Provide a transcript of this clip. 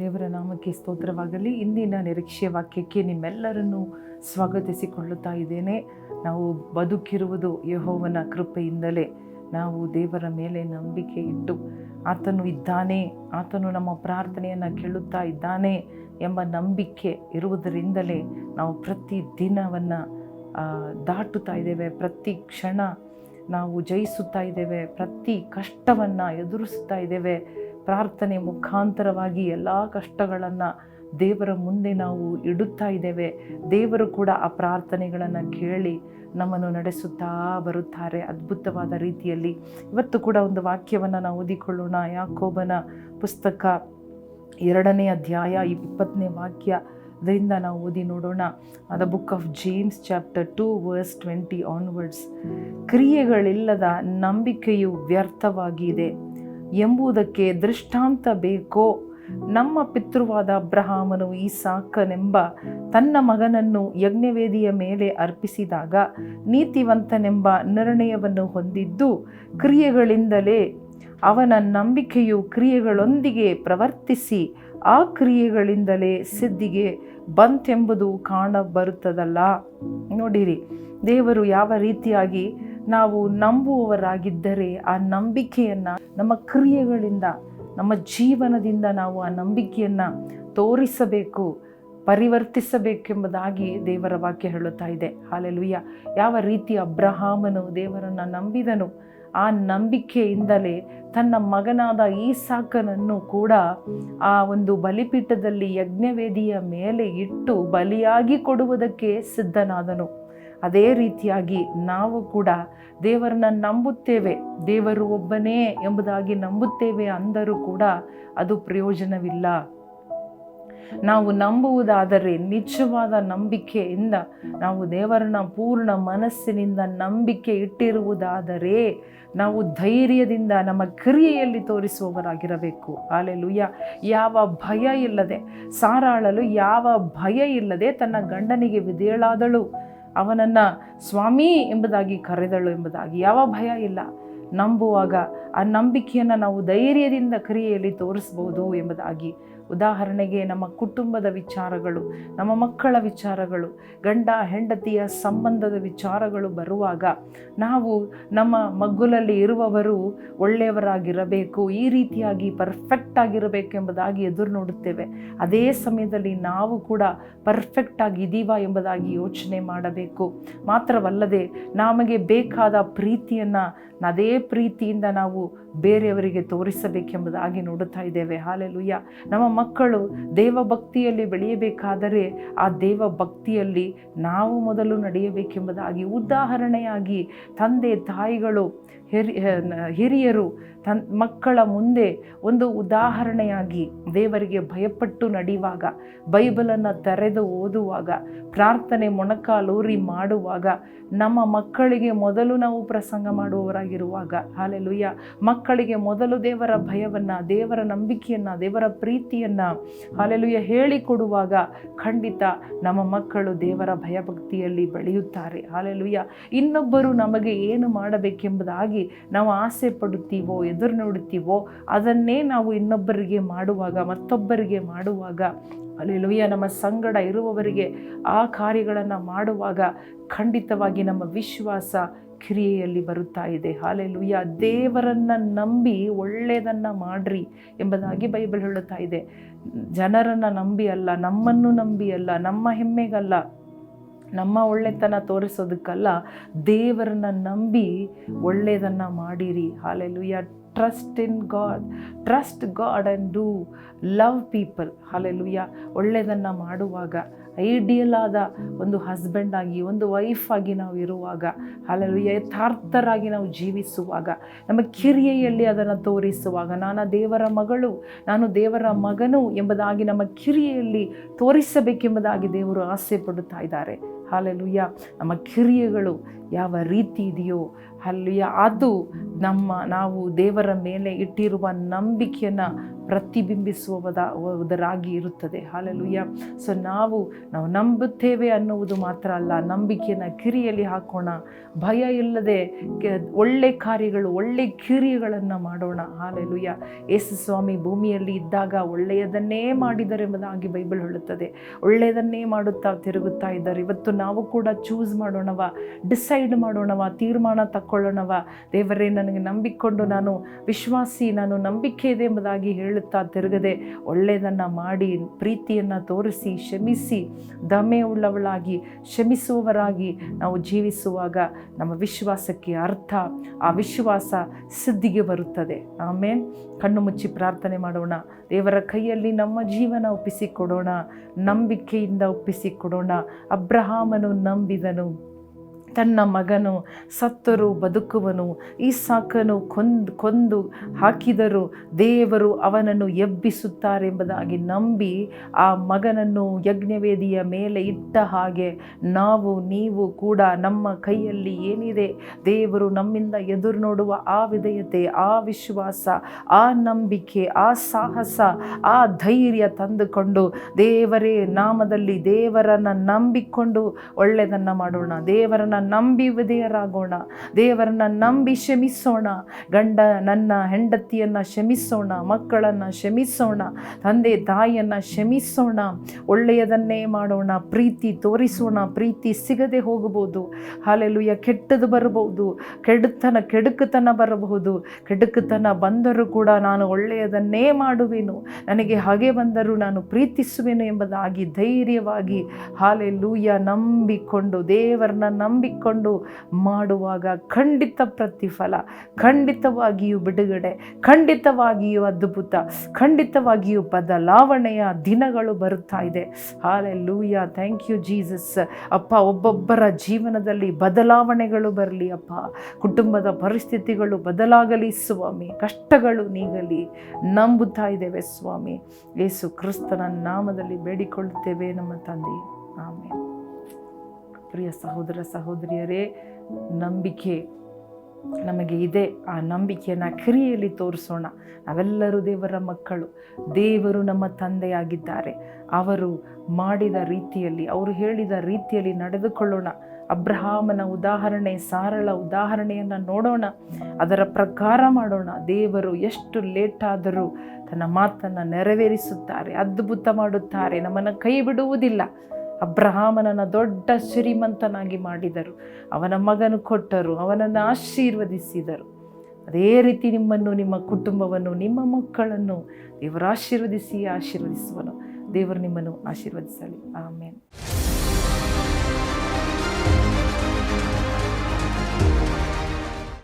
ದೇವರ ನಾಮಕ್ಕೆ ಸ್ತೋತ್ರವಾಗಲಿ. ಇಂದಿನ ನಿರೀಕ್ಷೆ ವಾಕ್ಯಕ್ಕೆ ನಿಮ್ಮೆಲ್ಲರನ್ನು ಸ್ವಾಗತಿಸಿಕೊಳ್ಳುತ್ತಾ ಇದ್ದೇನೆ. ನಾವು ಬದುಕಿರುವುದು ಯಹೋವನ ಕೃಪೆಯಿಂದಲೇ. ನಾವು ದೇವರ ಮೇಲೆ ನಂಬಿಕೆ ಇಟ್ಟು ಆತನು ಇದ್ದಾನೆ, ಆತನು ನಮ್ಮ ಪ್ರಾರ್ಥನೆಯನ್ನು ಕೇಳುತ್ತಾ ಇದ್ದಾನೆ ಎಂಬ ನಂಬಿಕೆ ಇರುವುದರಿಂದಲೇ ನಾವು ಪ್ರತಿ ದಿನವನ್ನು ದಾಟುತ್ತಾ ಇದ್ದೇವೆ. ಪ್ರತಿ ಕ್ಷಣ ನಾವು ಜಯಿಸುತ್ತಾ ಇದ್ದೇವೆ. ಪ್ರತಿ ಕಷ್ಟವನ್ನು ಎದುರಿಸುತ್ತಾ ಇದ್ದೇವೆ. ಪ್ರಾರ್ಥನೆ ಮುಖಾಂತರವಾಗಿ ಎಲ್ಲ ಕಷ್ಟಗಳನ್ನು ದೇವರ ಮುಂದೆ ನಾವು ಇಡುತ್ತಾ ಇದ್ದೇವೆ. ದೇವರು ಕೂಡ ಆ ಪ್ರಾರ್ಥನೆಗಳನ್ನು ಕೇಳಿ ನಮ್ಮನ್ನು ನಡೆಸುತ್ತಾ ಬರುತ್ತಾರೆ ಅದ್ಭುತವಾದ ರೀತಿಯಲ್ಲಿ. ಇವತ್ತು ಕೂಡ ಒಂದು ವಾಕ್ಯವನ್ನು ನಾವು ಓದಿಕೊಳ್ಳೋಣ. ಯಾಕೋಬನ ಪುಸ್ತಕ ಎರಡನೇ ಅಧ್ಯಾಯ ಇಪ್ಪತ್ತನೇ ವಾಕ್ಯ ಅದರಿಂದ ನಾವು ಓದಿ ನೋಡೋಣ. ಅದ book of James chapter two verse twenty onwards ಕ್ರಿಯೆಗಳಿಲ್ಲದ ನಂಬಿಕೆಯು ವ್ಯರ್ಥವಾಗಿದೆ. ಎಂಬುದಕ್ಕೆ ದೃಷ್ಟಾಂತ ಬೇಕೋ? ನಮ್ಮ ಪಿತೃವಾದ ಅಬ್ರಹಾಮನು ಈ ಸಾಕನೆಂಬ ತನ್ನ ಮಗನನ್ನು ಯಜ್ಞವೇದಿಯ ಮೇಲೆ ಅರ್ಪಿಸಿದಾಗ ನೀತಿವಂತನೆಂಬ ನಿರ್ಣಯವನ್ನು ಹೊಂದಿದ್ದು ಕ್ರಿಯೆಗಳಿಂದಲೇ ಅವನ ನಂಬಿಕೆಯು ಕ್ರಿಯೆಗಳೊಂದಿಗೆ ಪ್ರವರ್ತಿಸಿ ಆ ಕ್ರಿಯೆಗಳಿಂದಲೇ ಸಿದ್ಧಿಗೆ ಬಂತೆಂಬುದು ಕಾಣಬರುತ್ತದಲ್ಲ. ನೋಡಿರಿ, ದೇವರು ಯಾವ ರೀತಿಯಾಗಿ ನಾವು ನಂಬುವವರಾಗಿದ್ದರೆ ಆ ನಂಬಿಕೆಯನ್ನು, ನಮ್ಮ ಕ್ರಿಯೆಗಳಿಂದ, ನಮ್ಮ ಜೀವನದಿಂದ ನಾವು ಆ ನಂಬಿಕೆಯನ್ನು ತೋರಿಸಬೇಕು, ಪರಿವರ್ತಿಸಬೇಕೆಂಬುದಾಗಿ ದೇವರ ವಾಕ್ಯ ಹೇಳುತ್ತಾ ಇದೆ. ಹಾಲೆಲುಯ್ಯ. ಯಾವ ರೀತಿ ಅಬ್ರಹಾಮನು ದೇವರನ್ನು ನಂಬಿದನು, ಆ ನಂಬಿಕೆಯಿಂದಲೇ ತನ್ನ ಮಗನಾದ ಈ ಸಾಕನನ್ನು ಕೂಡ ಆ ಒಂದು ಬಲಿಪೀಠದಲ್ಲಿ ಯಜ್ಞವೇದಿಯ ಮೇಲೆ ಇಟ್ಟು ಬಲಿಯಾಗಿ ಕೊಡುವುದಕ್ಕೆ ಸಿದ್ಧನಾದನು. ಅದೇ ರೀತಿಯಾಗಿ ನಾವು ಕೂಡ ದೇವರನ್ನ ನಂಬುತ್ತೇವೆ. ದೇವರು ಒಬ್ಬನೇ ಎಂಬುದಾಗಿ ನಂಬುತ್ತೇವೆ ಅಂದರೂ ಕೂಡ ಅದು ಪ್ರಯೋಜನವಿಲ್ಲ. ನಾವು ನಂಬುವುದಾದರೆ ನಿಜವಾದ ನಂಬಿಕೆಯಿಂದ ನಾವು ದೇವರನ್ನ ಪೂರ್ಣ ಮನಸ್ಸಿನಿಂದ ನಂಬಿಕೆ ಇಟ್ಟಿರುವುದಾದರೆ ನಾವು ಧೈರ್ಯದಿಂದ ನಮ್ಮ ಕ್ರಿಯೆಯಲ್ಲಿ ತೋರಿಸುವವರಾಗಿರಬೇಕು. ಆಲೆಲುಯ್ಯ ಯಾವ ಭಯ ಇಲ್ಲದೆ, ಸಾರಾಳಲು ಯಾವ ಭಯ ಇಲ್ಲದೆ ತನ್ನ ಗಂಡನಿಗೆ ವಿಧೇಳಾದಳು ಅವನನ್ನು ಸ್ವಾಮಿ ಎಂಬುದಾಗಿ ಕರೆದಳು ಎಂಬುದಾಗಿ ಯಾವ ಭಯ ಇಲ್ಲ. ನಂಬುವಾಗ ಆ ನಂಬಿಕೆಯನ್ನು ನಾವು ಧೈರ್ಯದಿಂದ ಕ್ರಿಯೆಯಲ್ಲಿ ತೋರಿಸ್ಬೋದು ಎಂಬುದಾಗಿ ಉದಾಹರಣೆಗೆ ನಮ್ಮ ಕುಟುಂಬದ ವಿಚಾರಗಳು, ನಮ್ಮ ಮಕ್ಕಳ ವಿಚಾರಗಳು, ಗಂಡ, ಹೆಂಡತಿಯ ಸಂಬಂಧದ ವಿಚಾರಗಳು ಬರುವಾಗ ನಾವು ನಮ್ಮ ಮಗ್ಗುಲಲ್ಲಿ ಇರುವವರು ಒಳ್ಳೆಯವರಾಗಿರಬೇಕು, ಈ ರೀತಿಯಾಗಿ ಪರ್ಫೆಕ್ಟ್ ಆಗಿರಬೇಕೆಂಬುದಾಗಿ ಎದುರು ನೋಡುತ್ತೇವೆ. ಅದೇ ಸಮಯದಲ್ಲಿ ನಾವು ಕೂಡ ಪರ್ಫೆಕ್ಟ್ ಆಗಿದ್ದೀವಾ ಎಂಬುದಾಗಿ ಯೋಚನೆ ಮಾಡಬೇಕು. ಮಾತ್ರವಲ್ಲದೆ, ನಮಗೆ ಬೇಕಾದ ಪ್ರೀತಿಯನ್ನು ಅದೇ ಪ್ರೀತಿಯಿಂದ ನಾವು ಬೇರೆಯವರಿಗೆ ತೋರಿಸಬೇಕೆಂಬುದಾಗಿ ನೋಡುತ್ತಾ ಇದ್ದೇವೆ. ಹಾಲೆಲುಯ್ಯ ನಮ್ಮ ಮಕ್ಕಳು ದೇವಭಕ್ತಿಯಲ್ಲಿ ಬೆಳೆಯಬೇಕಾದರೆ ಆ ದೇವಭಕ್ತಿಯಲ್ಲಿ ನಾವು ಮೊದಲು ನಡೆಯಬೇಕೆಂಬುದಾಗಿ ಉದಾಹರಣೆಯಾಗಿ ತಂದೆ ತಾಯಿಗಳು, ಹಿರಿ ಹಿರಿಯರು ತನ್ ಮಕ್ಕಳ ಮುಂದೆ ಒಂದು ಉದಾಹರಣೆಯಾಗಿ ದೇವರಿಗೆ ಭಯಪಟ್ಟು ನಡೆಯುವಾಗ, ಬೈಬಲನ್ನು ತೆರೆದು ಓದುವಾಗ, ಪ್ರಾರ್ಥನೆ ಮೊಣಕಾಲೂರಿ ಮಾಡುವಾಗ, ನಮ್ಮ ಮಕ್ಕಳಿಗೆ ಮೊದಲು ನಾವು ಪ್ರಸಂಗ ಮಾಡುವವರಾಗಿರುವಾಗ ಹಾಲೆಲುಯ್ಯ ಮಕ್ಕಳಿಗೆ ಮೊದಲು ದೇವರ ಭಯವನ್ನು, ದೇವರ ನಂಬಿಕೆಯನ್ನು, ದೇವರ ಪ್ರೀತಿಯನ್ನು ಅಲೆಲುಯ ಹೇಳಿಕೊಡುವಾಗ ಖಂಡಿತ ನಮ್ಮ ಮಕ್ಕಳು ದೇವರ ಭಯಭಕ್ತಿಯಲ್ಲಿ ಬೆಳೆಯುತ್ತಾರೆ. ಅಲೆಲುಯ ಇನ್ನೊಬ್ಬರು ನಮಗೆ ಏನು ಮಾಡಬೇಕೆಂಬುದಾಗಿ ನಾವು ಆಸೆ ಪಡುತ್ತೀವೋ, ಎದುರು ನೋಡುತ್ತೀವೋ, ಅದನ್ನೇ ನಾವು ಇನ್ನೊಬ್ಬರಿಗೆ ಮಾಡುವಾಗ, ಮತ್ತೊಬ್ಬರಿಗೆ ಮಾಡುವಾಗ ಅಲೆಲುಯ್ಯ ನಮ್ಮ ಸಂಗಡ ಇರುವವರಿಗೆ ಆ ಕಾರ್ಯಗಳನ್ನು ಮಾಡುವಾಗ ಖಂಡಿತವಾಗಿ ನಮ್ಮ ವಿಶ್ವಾಸ ಕ್ರಿಯೆಯಲ್ಲಿ ಬರುತ್ತಾ ಇದೆ. ಹಾಲೆಲುಯ್ಯ ದೇವರನ್ನು ನಂಬಿ ಒಳ್ಳೆಯದನ್ನು ಮಾಡ್ರಿ ಎಂಬುದಾಗಿ ಬೈಬಲ್ ಹೇಳುತ್ತಾ ಇದೆ. ಜನರನ್ನು ನಂಬಿ ಅಲ್ಲ, ನಮ್ಮನ್ನು ನಂಬಿ ಅಲ್ಲ, ನಮ್ಮ ಹೆಮ್ಮೆಗಲ್ಲ, ನಮ್ಮ ಒಳ್ಳೆತನ ತೋರಿಸೋದಕ್ಕಲ್ಲ ದೇವರನ್ನ ನಂಬಿ ಒಳ್ಳೆಯದನ್ನು ಮಾಡಿರಿ. Hallelujah trust in God trust God and do love people hallelujah ಒಳ್ಳೆಯದನ್ನು ಮಾಡುವಾಗ ಐಡಿಯಲ್ ಆದ ಒಂದು ಹಸ್ಬೆಂಡ್ ಆಗಿ, ಒಂದು ವೈಫ್ ಆಗಿ ನಾವು ಇರುವಾಗ ಅಲ್ಲಲ್ಲಿ ಯಥಾರ್ಥರಾಗಿ ನಾವು ಜೀವಿಸುವಾಗ, ನಮ್ಮ ಕಿರಿಯೆಯಲ್ಲಿ ಅದನ್ನು ತೋರಿಸುವಾಗ, ನಾನು ದೇವರ ಮಗಳು, ನಾನು ದೇವರ ಮಗನು ಎಂಬುದಾಗಿ ನಮ್ಮ ಕಿರಿಯೆಯಲ್ಲಿ ತೋರಿಸಬೇಕೆಂಬುದಾಗಿ ದೇವರು ಆಸೆ ಪಡುತ್ತಾ ಇದ್ದಾರೆ. ಹಾಲೆಲುಯ್ಯ ನಮ್ಮ ಕಿರಿಯಗಳು ಯಾವ ರೀತಿ ಇದೆಯೋ ಅಲ್ಲಿಯ ಅದು ನಮ್ಮ ನಾವು ದೇವರ ಮೇಲೆ ಇಟ್ಟಿರುವ ನಂಬಿಕೆಯನ್ನು ಪ್ರತಿಬಿಂಬಿಸುವುದರಾಗಿ ಇರುತ್ತದೆ. ಹಾಲೆಲುಯ್ಯ ಸೊ ನಾವು ನಾವು ನಂಬುತ್ತೇವೆ ಅನ್ನುವುದು ಮಾತ್ರ ಅಲ್ಲ, ನಂಬಿಕೆಯನ್ನು ಕಿರಿಯಲ್ಲಿ ಹಾಕೋಣ. ಭಯ ಇಲ್ಲದೆ ಒಳ್ಳೆ ಕಾರ್ಯಗಳು, ಒಳ್ಳೆ ಕಿರಿಯಗಳನ್ನು ಮಾಡೋಣ. ಹಾಲೆಲುಯ್ಯ ಯೇಸು ಸ್ವಾಮಿ ಭೂಮಿಯಲ್ಲಿ ಇದ್ದಾಗ ಒಳ್ಳೆಯದನ್ನೇ ಮಾಡಿದರೆಂಬುದಾಗಿ ಬೈಬಲ್ ಹೇಳುತ್ತದೆ. ಒಳ್ಳೆಯದನ್ನೇ ಮಾಡುತ್ತಾ ತಿರುಗುತ್ತಾ ಇದ್ದಾರೆ. ಇವತ್ತು ನಾವು ಕೂಡ ಚೂಸ್ ಮಾಡೋಣವ ಡಿಸೈಡ್ ಮಾಡೋಣವ, ತೀರ್ಮಾನ ತಕ್ಕೊಳ್ಳೋಣವ ದೇವರೇ, ನನಗೆ ನಂಬಿಕೊಂಡು ನಾನು ವಿಶ್ವಾಸಿ, ನಾನು ನಂಬಿಕೆ ಇದೆ ಎಂಬುದಾಗಿ ಹೇಳುತ್ತಾ ತಿರುಗದೆ ಒಳ್ಳೆಯದನ್ನು ಮಾಡಿ, ಪ್ರೀತಿಯನ್ನು ತೋರಿಸಿ, ಕ್ಷಮಿಸಿ ದಮೆ ಉಳ್ಳವಳಾಗಿ ಕ್ಷಮಿಸುವವರಾಗಿ ನಾವು ಜೀವಿಸುವಾಗ ನಮ್ಮ ವಿಶ್ವಾಸಕ್ಕೆ ಅರ್ಥ, ಆ ವಿಶ್ವಾಸ ಸಿದ್ಧಿಗೆ ಬರುತ್ತದೆ. ಆಮೇಲೆ ಕಣ್ಣು ಮುಚ್ಚಿ ಪ್ರಾರ್ಥನೆ ಮಾಡೋಣ. ದೇವರ ಕೈಯಲ್ಲಿ ನಮ್ಮ ಜೀವನ ಒಪ್ಪಿಸಿಕೊಡೋಣ. ನಂಬಿಕೆಯಿಂದ ಒಪ್ಪಿಸಿಕೊಡೋಣ. ಅಬ್ರಹಾಮನು ನಂಬಿದನು. ತನ್ನ ಮಗನು ಸತ್ತರು, ಬದುಕುವನು ಈ ಸಾಕನು ಕೊಂದು ಕೊಂದು ಹಾಕಿದರು, ದೇವರು ಅವನನ್ನು ಎಬ್ಬಿಸುತ್ತಾರೆಂಬುದಾಗಿ ನಂಬಿ ಆ ಮಗನನ್ನು ಯಜ್ಞವೇದಿಯ ಮೇಲೆ ಇಟ್ಟ ಹಾಗೆ ನಾವು, ನೀವು ಕೂಡ ನಮ್ಮ ಕೈಯಲ್ಲಿ ಏನಿದೆ? ದೇವರು ನಮ್ಮಿಂದ ಎದುರು ನೋಡುವ ಆ ವಿಧೇಯತೆ, ಆ ವಿಶ್ವಾಸ, ಆ ನಂಬಿಕೆ, ಆ ಸಾಹಸ, ಆ ಧೈರ್ಯ ತಂದುಕೊಂಡು ದೇವರೇ ನಾಮದಲ್ಲಿ ದೇವರನ್ನು ನಂಬಿಕೊಂಡು ಒಳ್ಳೆಯದನ್ನು ಮಾಡೋಣ, ದೇವರನ್ನು ನಂಬಿ ವಿಧೇಯರಾಗೋಣ. ದೇವರನ್ನ ನಂಬಿ ಕ್ಷಮಿಸೋಣ. ಗಂಡ ನನ್ನ ಹೆಂಡತಿಯನ್ನು ಶಮಿಸೋಣ ಮಕ್ಕಳನ್ನು ಕ್ಷಮಿಸೋಣ. ತಂದೆ ತಾಯಿಯನ್ನು ಶಮಿಸೋಣ ಒಳ್ಳೆಯದನ್ನೇ ಮಾಡೋಣ. ಪ್ರೀತಿ ತೋರಿಸೋಣ. ಪ್ರೀತಿ ಸಿಗದೆ ಹೋಗಬಹುದು. ಹಾಲೆಲುಯ್ಯ ಕೆಟ್ಟದು ಬರಬಹುದು. ಕೆಡುತನ ಕೆಡುಕುತನ ಬರಬಹುದು. ಕೆಡುಕುತನ ಬಂದರೂ ಕೂಡ ನಾನು ಒಳ್ಳೆಯದನ್ನೇ ಮಾಡುವೆನು. ನನಗೆ ಹಾಗೆ ಬಂದರೂ ನಾನು ಪ್ರೀತಿಸುವೆನು ಎಂಬುದಾಗಿ ಧೈರ್ಯವಾಗಿ ಹಾಲೆಲೂಯ ನಂಬಿಕೊಂಡು ದೇವರನ್ನ ನಂಬಿಕೊಂಡು ಮಾಡುವಾಗ ಖಂಡಿತ ಪ್ರತಿಫಲ, ಖಂಡಿತವಾಗಿಯೂ ಬಿಡುಗಡೆ, ಖಂಡಿತವಾಗಿಯೂ ಅದ್ಭುತ, ಖಂಡಿತವಾಗಿಯೂ ಬದಲಾವಣೆಯ ದಿನಗಳು ಬರುತ್ತಾ ಇದೆ. ಹಾಲೆಲೂಯ ಥ್ಯಾಂಕ್ ಯು ಜೀಸಸ್ ಅಪ್ಪ, ಒಬ್ಬೊಬ್ಬರ ಜೀವನದಲ್ಲಿ ಬದಲಾವಣೆಗಳು ಬರಲಿ ಅಪ್ಪ. ಕುಟುಂಬದ ಪರಿಸ್ಥಿತಿಗಳು ಬದಲಾಗಲಿ ಸ್ವಾಮಿ. ಕಷ್ಟಗಳು ನೀಗಲಿ. ನಂಬುತ್ತಾ ಇದ್ದೇವೆ ಸ್ವಾಮಿ. ಯೇಸು ಕ್ರಿಸ್ತನ ನಾಮದಲ್ಲಿ ಬೇಡಿಕೊಳ್ಳುತ್ತೇವೆ ನಮ್ಮ ತಂದೆ. ಆಮೇಲೆ ಪ್ರಿಯ ಸಹೋದರ ಸಹೋದರಿಯರೇ, ನಂಬಿಕೆ ನಮಗೆ ಇದೆ. ಆ ನಂಬಿಕೆಯನ್ನು ಕ್ರಿಯೆಯಲ್ಲಿ ತೋರಿಸೋಣ. ನಾವೆಲ್ಲರೂ ದೇವರ ಮಕ್ಕಳು. ದೇವರು ನಮ್ಮ ತಂದೆಯಾಗಿದ್ದಾರೆ. ಅವರು ಮಾಡಿದ ರೀತಿಯಲ್ಲಿ, ಅವರು ಹೇಳಿದ ರೀತಿಯಲ್ಲಿ ನಡೆದುಕೊಳ್ಳೋಣ. ಅಬ್ರಹಾಮನ ಉದಾಹರಣೆ, ಸಾರಳ ಉದಾಹರಣೆಯನ್ನು ನೋಡೋಣ. ಅದರ ಪ್ರಕಾರ ಮಾಡೋಣ. ದೇವರು ಎಷ್ಟು ಲೇಟಾದರೂ ತನ್ನ ಮಾತನ್ನು ನೆರವೇರಿಸುತ್ತಾರೆ, ಅದ್ಭುತ ಮಾಡುತ್ತಾರೆ. ನಮ್ಮನ್ನು ಕೈ ಬಿಡುವುದಿಲ್ಲ. ಅಬ್ರಹಾಮನನ್ನು ದೊಡ್ಡ ಶ್ರೀಮಂತನಾಗಿ ಮಾಡಿದರು. ಅವನ ಮಗನು ಕೊಟ್ಟರು, ಅವನನ್ನು ಆಶೀರ್ವದಿಸಿದರು. ಅದೇ ರೀತಿ ನಿಮ್ಮನ್ನು, ನಿಮ್ಮ ಕುಟುಂಬವನ್ನು, ನಿಮ್ಮ ಮಕ್ಕಳನ್ನು ದೇವರು ಆಶೀರ್ವದಿಸಿ, ಆಶೀರ್ವದಿಸುವನು. ದೇವರು ನಿಮ್ಮನ್ನು ಆಶೀರ್ವದಿಸಲಿ. ಆಮೇಲೆ